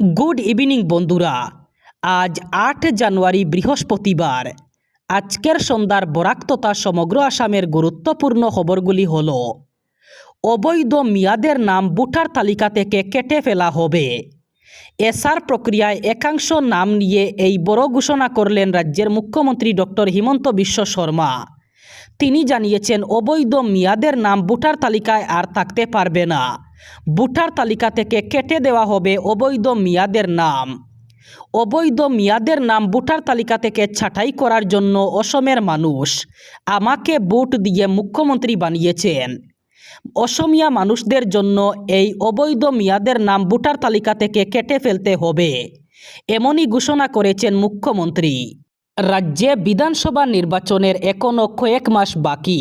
Good evening বন্ধুরা। আজ আট জানুয়ারি বৃহস্পতিবার। আজকের সন্ধ্যার বরাক তথা সমগ্র আসামের গুরুত্বপূর্ণ খবরগুলি হল, অবৈধ মিয়াদের নাম ভোটার তালিকা থেকে কেটে ফেলা হবে। এসআর প্রক্রিয়ায় একাংশ নাম নিয়ে এই বড় ঘোষণা করলেন রাজ্যের মুখ্যমন্ত্রী ডক্টর হিমন্ত বিশ্ব শর্মা। তিনি জানিয়েছেন, অবৈধ মিয়াদের নাম ভোটার তালিকায় আর থাকতে পারবে না। ভোটার তালিকা থেকে কেটে দেওয়া হবে অবৈধ মেয়াদের নাম। অবৈধ মেয়াদের নাম ভোটার তালিকা থেকে ছাঁটাই করার জন্য অসমের মানুষ আমাকে ভোট দিয়ে মুখ্যমন্ত্রী বানিয়েছেন। অসমিয়া মানুষদের জন্য এই অবৈধ মেয়াদের নাম ভোটার তালিকা থেকে কেটে ফেলতে হবে, এমনই ঘোষণা করেছেন মুখ্যমন্ত্রী। রাজ্যে বিধানসভা নির্বাচনের এখনও কয়েক মাস বাকি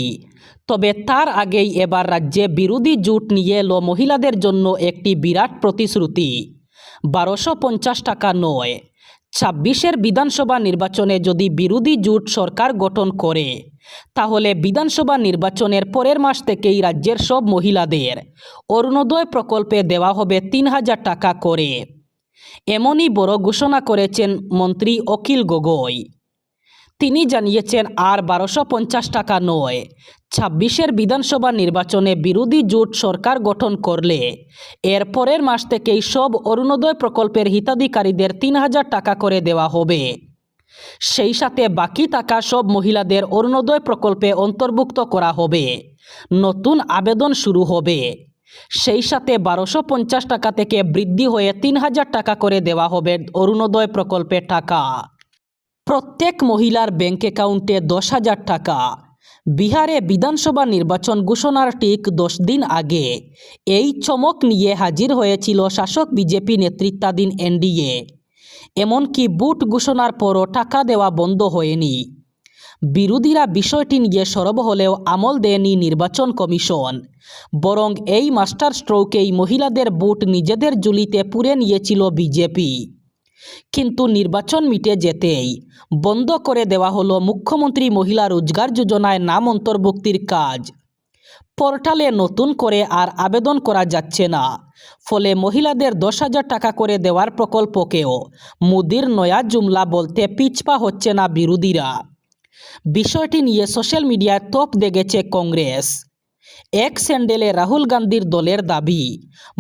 তবে তার আগেই এবার রাজ্যে বিরোধী জোট নিয়ে এলো মহিলাদের জন্য একটি বিরাট প্রতিশ্রুতি। বারোশো পঞ্চাশ টাকা নয়। ছাব্বিশের বিধানসভা নির্বাচনে যদি বিরোধী জোট সরকার গঠন করে, তাহলে বিধানসভা নির্বাচনের পরের মাস থেকেই রাজ্যের সব মহিলাদের অরুণোদয় প্রকল্পে দেওয়া হবে তিন হাজার টাকা করে। এমনই বড় ঘোষণা করেছেন মন্ত্রী অখিল গগৈ। তিনি জানিয়েছেন, আর বারোশো পঞ্চাশ টাকা নয়। ছাব্বিশের বিধানসভা নির্বাচনে বিরোধী জোট সরকার গঠন করলে, এর পরের মাস থেকেই সব অরুণোদয় প্রকল্পের হিতাধিকারীদের তিন হাজার টাকা করে দেওয়া হবে। সেই সাথে বাকি টাকা সব মহিলাদের অরুণোদয় প্রকল্পে অন্তর্ভুক্ত করা হবে। নতুন আবেদন শুরু হবে। সেই সাথে বারোশো পঞ্চাশ টাকা থেকে বৃদ্ধি হয়ে তিন হাজার টাকা করে দেওয়া হবে অরুণোদয় প্রকল্পের টাকা। প্রত্যেক মহিলার ব্যাংক অ্যাকাউন্টে দশ হাজার টাকা। বিহারে বিধানসভা নির্বাচন ঘোষণার ঠিক দশ দিন আগে এই চমক নিয়ে হাজির হয়েছিল শাসক বিজেপি নেতৃত্বাধীন এনডিএ। এমনকি বুট ঘোষণার পরও টাকা দেওয়া বন্ধ হয়নি। বিরোধীরা বিষয়টি নিয়ে সরব হলেও আমল দেয়নি নির্বাচন কমিশন। বরং এই মাস্টার স্ট্রোকেই মহিলাদের বুট নিজেদের জুলিতে পুরে নিয়েছিল বিজেপি। কিন্তু নির্বাচন মিটে যেতেই বন্ধ করে দেওয়া হলো মুখ্যমন্ত্রী মহিলা রোজগার যোজনায় নাম অন্তর্ভুক্তির কাজ। পোর্টালে নতুন করে আর আবেদন করা যাচ্ছে না। ফলে মহিলাদের দশ হাজার টাকা করে দেওয়ার প্রকল্পকেও মোদির নয়া জুমলা বলতে পিছপা হচ্ছে না বিরোধীরা। বিষয়টি নিয়ে সোশ্যাল মিডিয়ায় তোপ দেখেছে কংগ্রেস। এক স্যান্ডেলে রাহুল গান্ধীর দলের দাবি,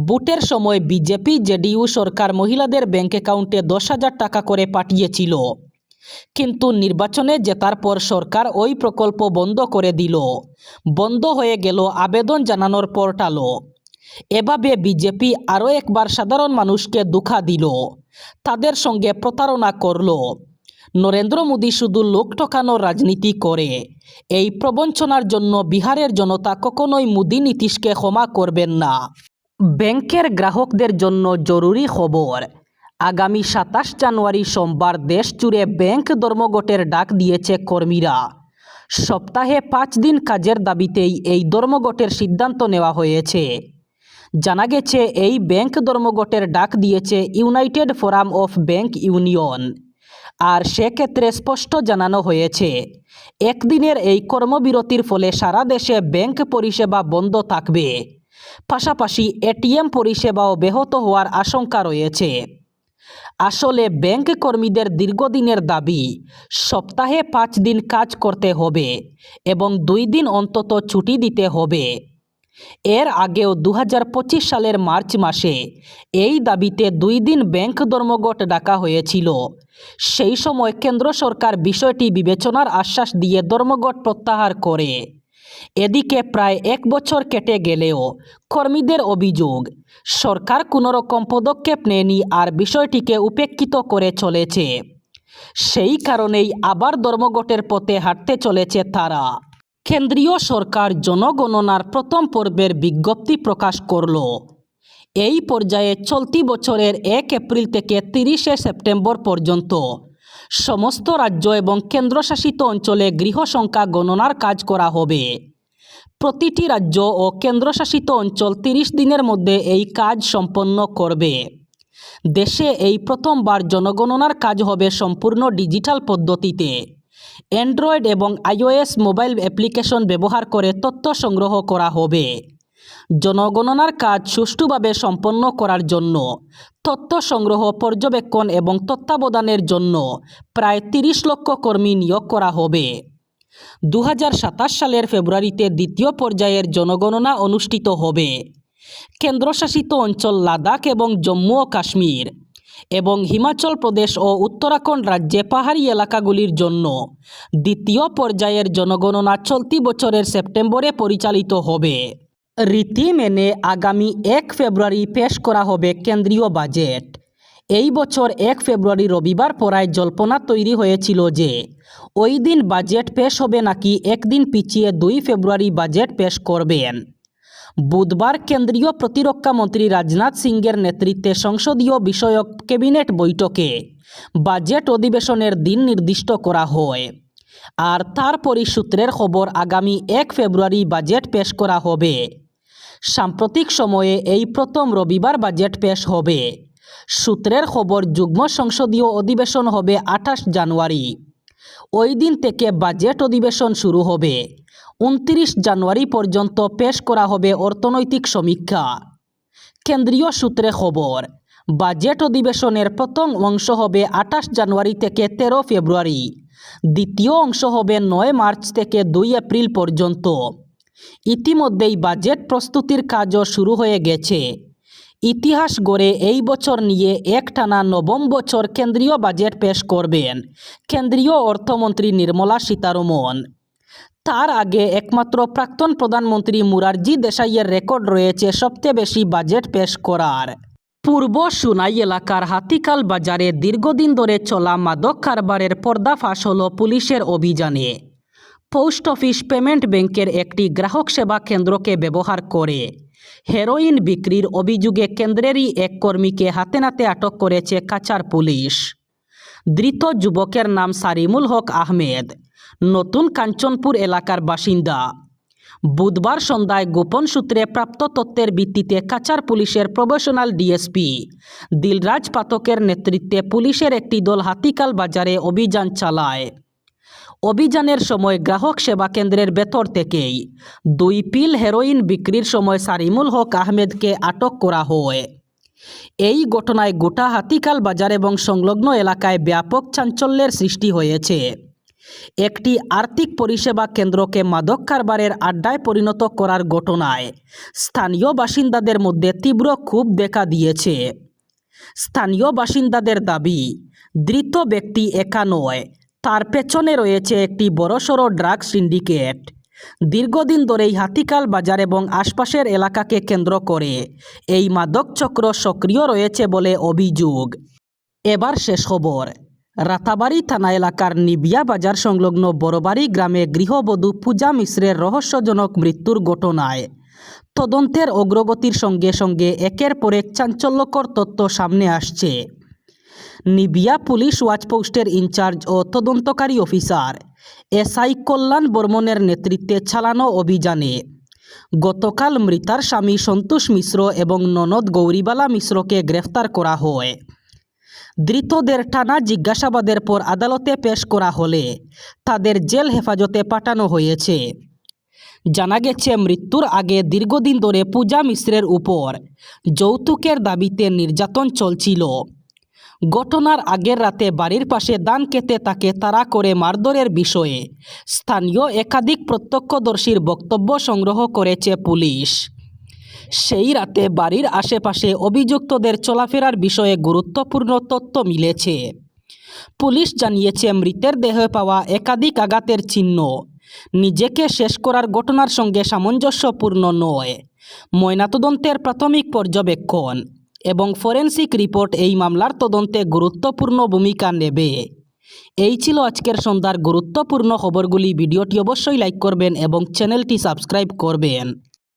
বুটের সময় বিজেপি জেডিইউ সরকার মহিলাদের ব্যাংক অ্যাকাউন্টে দশ হাজার টাকা করে পাঠিয়েছিল। কিন্তু নির্বাচনে জেতার পর সরকার ওই প্রকল্প বন্ধ করে দিল। বন্ধ হয়ে গেল আবেদন জানানোর পোর্টালও। এভাবে বিজেপি আরও একবার সাধারণ মানুষকে দুঃখা দিল। তাদের সঙ্গে প্রতারণা করল। নরেন্দ্র মোদী শুধু লোক ঠকানোর রাজনীতি করে। এই প্রবঞ্চনার জন্য বিহারের জনতা কখনোই মোদী নীতিশকে ক্ষমা করবেন না। ব্যাংকের গ্রাহকদের জন্য জরুরি খবর। আগামী সাতাশ জানুয়ারি সোমবার দেশ জুড়ে ব্যাংক ধর্মঘটের ডাক দিয়েছে কর্মীরা। সপ্তাহে পাঁচ দিন কাজের দাবিতেই এই ধর্মঘটের সিদ্ধান্ত নেওয়া হয়েছে। জানা গেছে, এই ব্যাংক ধর্মঘটের ডাক দিয়েছে united forum of bank union. আর সেক্ষেত্রে স্পষ্ট জানানো হয়েছে, একদিনের এই কর্মবিরতির ফলে সারা দেশে ব্যাংক পরিষেবা বন্ধ থাকবে। পাশাপাশি এটিএম পরিষেবাও ব্যাহত হওয়ার আশঙ্কা রয়েছে। আসলে ব্যাংক কর্মীদের দীর্ঘদিনের দাবি, সপ্তাহে পাঁচ দিন কাজ করতে হবে এবং দুই দিন অন্তত ছুটি দিতে হবে। এর আগেও দু হাজার পঁচিশ সালের মার্চ মাসে এই দাবিতে দুই দিন ব্যাংক ধর্মঘট ডাকা হয়েছিল। সেই সময় কেন্দ্র সরকার বিষয়টি বিবেচনার আশ্বাস দিয়ে ধর্মঘট প্রত্যাহার করে। এদিকে প্রায় এক বছর কেটে গেলেও কর্মীদের অভিযোগ, সরকার কোনোরকম পদক্ষেপ নেয়নি আর বিষয়টিকে উপেক্ষিত করে চলেছে। সেই কারণেই আবার ধর্মঘটের পথে হাঁটতে চলেছে তারা। কেন্দ্রীয় সরকার জনগণনার প্রথম পর্বের বিজ্ঞপ্তি প্রকাশ করল। এই পর্যায়ে চলতি বছরের এক এপ্রিল থেকে তিরিশে সেপ্টেম্বর পর্যন্ত সমস্ত রাজ্য এবং কেন্দ্রশাসিত অঞ্চলে গৃহসংখ্যা গণনার কাজ করা হবে। প্রতিটি রাজ্য ও কেন্দ্রশাসিত অঞ্চল তিরিশ দিনের মধ্যে এই কাজ সম্পন্ন করবে। দেশে এই প্রথমবার জনগণনার কাজ হবে সম্পূর্ণ ডিজিটাল পদ্ধতিতে। অ্যান্ড্রয়েড এবং আইওএস মোবাইল অ্যাপ্লিকেশন ব্যবহার করে তথ্য সংগ্রহ করা হবে। জনগণনার কাজ সুষ্ঠুভাবে সম্পন্ন করার জন্য, তথ্য সংগ্রহ পর্যবেক্ষণ এবং তত্ত্বাবধানের জন্য প্রায় তিরিশ লক্ষ কর্মী নিয়োগ করা হবে। দু হাজার সাতাশ সালের ফেব্রুয়ারিতে দ্বিতীয় পর্যায়ের জনগণনা অনুষ্ঠিত হবে। কেন্দ্রশাসিত অঞ্চল লাদাখ এবং জম্মু ও কাশ্মীর। এবং হিমাচল প্রদেশ ও উত্তরাখণ্ড রাজ্যে পাহাড়ি এলাকাগুলির জন্য। দ্বিতীয় পর্যায়ের জনগণনা চলতি বছরের সেপ্টেম্বরে পরিচালিত হবে। রীতি মেনে আগামী এক ফেব্রুয়ারি পেশ করা হবে কেন্দ্রীয় বাজেট। এই বছর এক ফেব্রুয়ারি রবিবার পড়ায় জল্পনা তৈরি হয়েছিল যে, ওই দিন বাজেট পেশ হবে নাকি একদিন পিছিয়ে দুই ফেব্রুয়ারি বাজেট পেশ করবেন। বুধবার কেন্দ্রীয় প্রতিরক্ষা মন্ত্রী রাজনাথ সিংয়ের নেতৃত্বে সংসদীয় বিষয়ক ক্যাবিনেট বৈঠকে বাজেট অধিবেশনের দিন নির্দিষ্ট করা হয়। আর তারপরই সূত্রের খবর, আগামী এক ফেব্রুয়ারি বাজেট পেশ করা হবে। সাম্প্রতিক সময়ে এই প্রথম রবিবার বাজেট পেশ হবে। সূত্রের খবর, যুগ্ম সংসদীয় অধিবেশন হবে আঠাশ জানুয়ারি। ওই দিন থেকে বাজেট অধিবেশন শুরু হবে। উনত্রিশ জানুয়ারি পর্যন্ত পেশ করা হবে অর্থনৈতিক সমীক্ষা। কেন্দ্রীয় সূত্রে খবর, বাজেট অধিবেশনের প্রথম অংশ হবে আঠাশ জানুয়ারি থেকে তেরো ফেব্রুয়ারি। দ্বিতীয় অংশ হবে নয় মার্চ থেকে দুই এপ্রিল পর্যন্ত। ইতিমধ্যেই বাজেট প্রস্তুতির কাজও শুরু হয়ে গেছে। ইতিহাস গড়ে এই বছর নিয়ে একটানা নবম বছর কেন্দ্রীয় বাজেট পেশ করবেন কেন্দ্রীয় অর্থমন্ত্রী নির্মলা সীতারমন। তার আগে একমাত্র প্রাক্তন প্রধানমন্ত্রী মুরারজি দেশাইয়ের রেকর্ড রয়েছে সবচেয়ে বেশি বাজেট পেশ করার। পূর্ব সুনাই এলাকার হাতিকাল বাজারে দীর্ঘদিন ধরে চলা মাদক কারবারের পর্দাফাশ হল পুলিশের অভিযানে। পোস্ট অফিস পেমেন্ট ব্যাংকের একটি গ্রাহক সেবা কেন্দ্রকে ব্যবহার করে। হেরোইন বিক্রির অভিযোগে কেন্দ্রেরই এক কর্মীকে হাতে নাতে আটক করেছে কাচার পুলিশ। ধৃত যুবকের নাম সারিমুল হক আহমেদ। নতুন কাঞ্চনপুর এলাকার বাসিন্দা। বুধবার সন্ধ্যায় গোপন সূত্রে প্রাপ্ত তথ্যের ভিত্তিতে কাচার পুলিশের প্রফেশনাল ডিএসপি দিলরাজ পাতকের নেতৃত্বে পুলিশের একটি দল হাতিকাল বাজারে অভিযান চালায়। অভিযানের সময় গ্রাহক সেবা কেন্দ্রের ভেতর থেকেই দুই পিল হেরোইন বিক্রির সময় সারিমুল হক আহমেদকে আটক করা হয়। এই ঘটনায় গোটা হাতিকাল বাজার এবং সংলগ্ন এলাকায় ব্যাপক চাঞ্চল্যের সৃষ্টি হয়েছে। একটি আর্থিক পরিষেবা কেন্দ্রকে মাদক কারবারের আড্ডায় পরিণত করার ঘটনায় স্থানীয় বাসিন্দাদের মধ্যে তীব্র ক্ষোভ দেখা দিয়েছে। স্থানীয় বাসিন্দাদের দাবি, ধৃত ব্যক্তি একা নয়, তার পেছনে রয়েছে একটি বড়সড় ড্রাগ সিন্ডিকেট। দীর্ঘদিন ধরেই হাতিকাল বাজার এবং আশপাশের এলাকাকে কেন্দ্র করে। এই মাদক চক্র সক্রিয় রয়েছে বলে অভিযোগ। এবার শেষ খবর। রাতাবাড়ি থানা এলাকার নিবিয়া বাজার সংলগ্ন বড়বাড়ি গ্রামে গৃহবধূ পূজা মিশ্রের রহস্যজনক মৃত্যুর ঘটনায় তদন্তের অগ্রগতির সঙ্গে সঙ্গে একের পর এক চাঞ্চল্যকর তথ্য সামনে আসছে। নিবিয়া পুলিশ ওয়াচপোস্টের ইনচার্জ ও তদন্তকারী অফিসার। এসআই কল্যাণ বর্মনের নেতৃত্বে চালানো অভিযানে। গতকাল মৃতার স্বামী সন্তোষ মিশ্র এবং ননদ গৌরীবালা মিশ্রকে গ্রেফতার করা হয়। ধৃতদের টানা জিজ্ঞাসাবাদের পর আদালতে পেশ করা হলে তাদের জেল হেফাজতে পাঠানো হয়েছে। জানা গেছে, মৃত্যুর আগে দীর্ঘদিন ধরে পূজা মিশ্রের উপর যৌতুকের দাবিতে নির্যাতন চলছিল। ঘটনার আগের রাতে বাড়ির পাশে দান কেতে তাকে তাড়া করে মারধরের বিষয়ে। স্থানীয় একাধিক প্রত্যক্ষদর্শীর বক্তব্য সংগ্রহ করেছে পুলিশ। সেই রাতে বাড়ির আশেপাশে অভিযুক্তদের চলাফেরার বিষয়ে গুরুত্বপূর্ণ তথ্য মিলেছে। পুলিশ জানিয়েছে, মৃতের দেহে পাওয়া একাধিক আঘাতের চিহ্ন। নিজেকে শেষ করার ঘটনার সঙ্গে সামঞ্জস্যপূর্ণ নয়। ময়নাতদন্তের প্রাথমিক পর্যবেক্ষণ। এবং ফরেন্সিক রিপোর্ট এই মামলার তদন্তে গুরুত্বপূর্ণ ভূমিকা নেবে। এই ছিল আজকের সন্ধ্যার গুরুত্বপূর্ণ খবরগুলি। ভিডিওটি অবশ্যই লাইক করবেন এবং চ্যানেলটি সাবস্ক্রাইব করবেন।